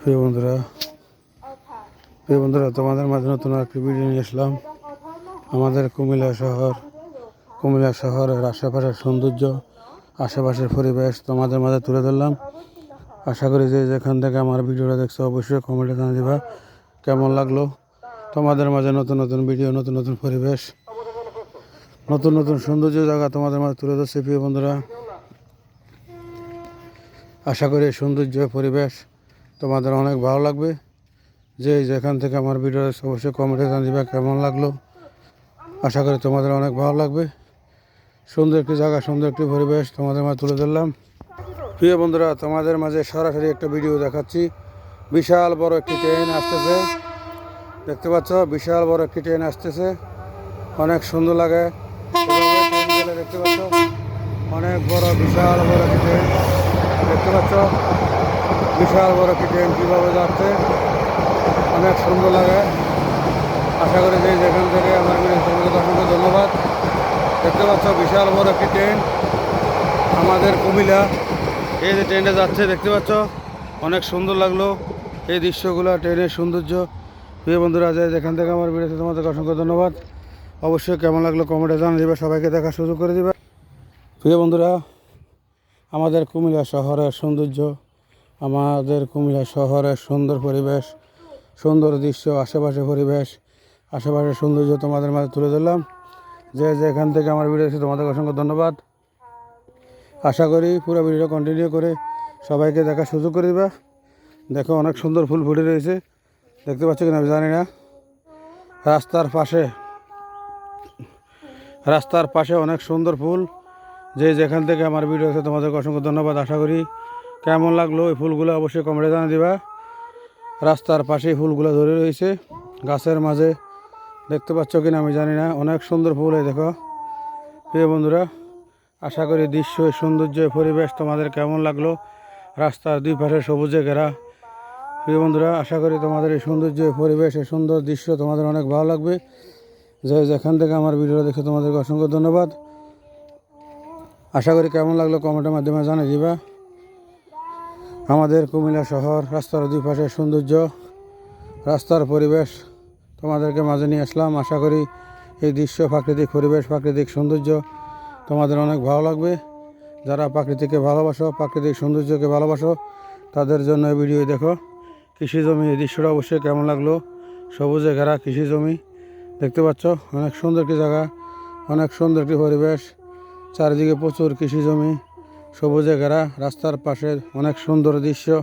প্রিয় বন্ধুরা প্রিয় বন্ধুরা, তোমাদের মাঝে নতুন একটি ভিডিও নিয়ে আসলাম। আমাদের কুমিল্লা শহর, কুমিল্লা শহরের আশেপাশের সৌন্দর্য, আশেপাশের পরিবেশ তোমাদের মাঝে তুলে ধরলাম। আশা করি যে যেখান থেকে আমার ভিডিওটা দেখছ, অবশ্যই কমেন্টে জানিয়ে দিবা। কেমন লাগল? তোমাদের মাঝে নতুন নতুন ভিডিও নতুন নতুন পরিবেশ নতুন নতুন সৌন্দর্য জায়গা তোমাদের মাঝে তুলে ধরছে, প্রিয় বন্ধুরা। আশা করি সৌন্দর্য, পরিবেশ তোমাদের অনেক ভালো লাগবে। যে যেখান থেকে আমার ভিডিও অবশ্যই কমেন্টে জানিয়ে দিবা কেমন লাগল। আশা করি তোমাদের অনেক ভালো লাগবে। সুন্দর একটি জায়গা, সুন্দর একটি পরিবেশ তোমাদের মাঝে তুলে ধরলাম। প্রিয় বন্ধুরা, তোমাদের মাঝে সরাসরি একটা ভিডিও দেখাচ্ছি। বিশাল বড় একটি ট্রেন আসতেছে। দেখতে পাচ্ছ? বিশাল বড় একটি ট্রেন আসতেছে। অনেক সুন্দর লাগে। অনেক বড় বিশাল বড় একটি ট্রেন দেখতে পাচ্ছ, বিশাল বড় একটি ট্রেন কীভাবে যাচ্ছে, অনেক সুন্দর লাগে। আশা করি যে যেখান থেকে আমার তোমাদের অসংখ্য ধন্যবাদ। দেখতে পাচ্ছ, বিশাল বড় একটি ট্রেন আমাদের কুমিল্লা। এই যে ট্রেনটা যাচ্ছে, দেখতে পাচ্ছ, অনেক সুন্দর লাগল এই দৃশ্যগুলো, ট্রেনের সৌন্দর্য। প্রিয় বন্ধুরা, যে যেখান থেকে আমার ভিডিওতে তোমাদের অসংখ্য ধন্যবাদ। অবশ্যই কেমন লাগল কমেন্টে জানিয়ে দিবে, সবাইকে দেখার সুযোগ করে দিবে। প্রিয় বন্ধুরা, আমাদের কুমিল্লা শহরের সৌন্দর্য, আমাদের কুমিল্লা শহরের সুন্দর পরিবেশ, সুন্দর দৃশ্য, আশেপাশে পরিবেশ, আশেপাশের সৌন্দর্য তোমাদের মাঝে তুলে ধরলাম। যে যেখান থেকে আমার ভিডিও দেখছে, তোমাদের অসংখ্য ধন্যবাদ। আশা করি পুরো ভিডিও কন্টিনিউ করে সবাইকে দেখার সুযোগ করে দিবা। দেখো অনেক সুন্দর ফুল ফুটে রয়েছে। দেখতে পাচ্ছ কিনা আমি জানি না। রাস্তার পাশে রাস্তার পাশে অনেক সুন্দর ফুল। যে যেখান থেকে আমার ভিডিও আছে তোমাদেরকে অসংখ্য ধন্যবাদ। আশা করি কেমন লাগল এই ফুলগুলো অবশ্যই কমেন্টে জানিয়ে দিবা। রাস্তার পাশেই ফুলগুলো ধরে রয়েছে। গাছের মাঝে দেখতে পাচ্ছ কিনা আমি জানি না। অনেক সুন্দর ফুল এই দেখো। প্রিয় বন্ধুরা, আশা করি দৃশ্য, সৌন্দর্য, পরিবেশ তোমাদের কেমন লাগল? রাস্তার দুই পাশে সবুজে ঘেরা। প্রিয় বন্ধুরা, আশা করি তোমাদের এই সৌন্দর্য, পরিবেশ, এই সুন্দর দৃশ্য তোমাদের অনেক ভালো লাগবে। যে যেখান থেকে আমার ভিডিওটা দেখে তোমাদেরকে অসংখ্য ধন্যবাদ। আশা করি কেমন লাগল কমেন্টের মাধ্যমে জানিয়ে দিবা। আমাদের কুমিল্লা শহর, রাস্তার দুই পাশের সৌন্দর্য, রাস্তার পরিবেশ তোমাদেরকে মাঝে নিয়ে আসলাম। আশা করি এই দৃশ্য প্রাকৃতিক পরিবেশ, প্রাকৃতিক সৌন্দর্য তোমাদের অনেক ভালো লাগবে। যারা প্রাকৃতিককে ভালোবাসো, প্রাকৃতিক সৌন্দর্যকে ভালোবাসো, তাদের জন্য ভিডিও দেখো। কৃষি জমি, এই দৃশ্যটা অবশ্যই কেমন লাগল? সবুজে ঘেরা কৃষি জমি। দেখতে পাচ্ছ? অনেক সুন্দর একটি জায়গা, অনেক সুন্দর একটি পরিবেশ। চারিদিকে প্রচুর কৃষি জমি সবুজে ঘেরা, রাস্তার পাশে অনেক সুন্দর দৃশ্য।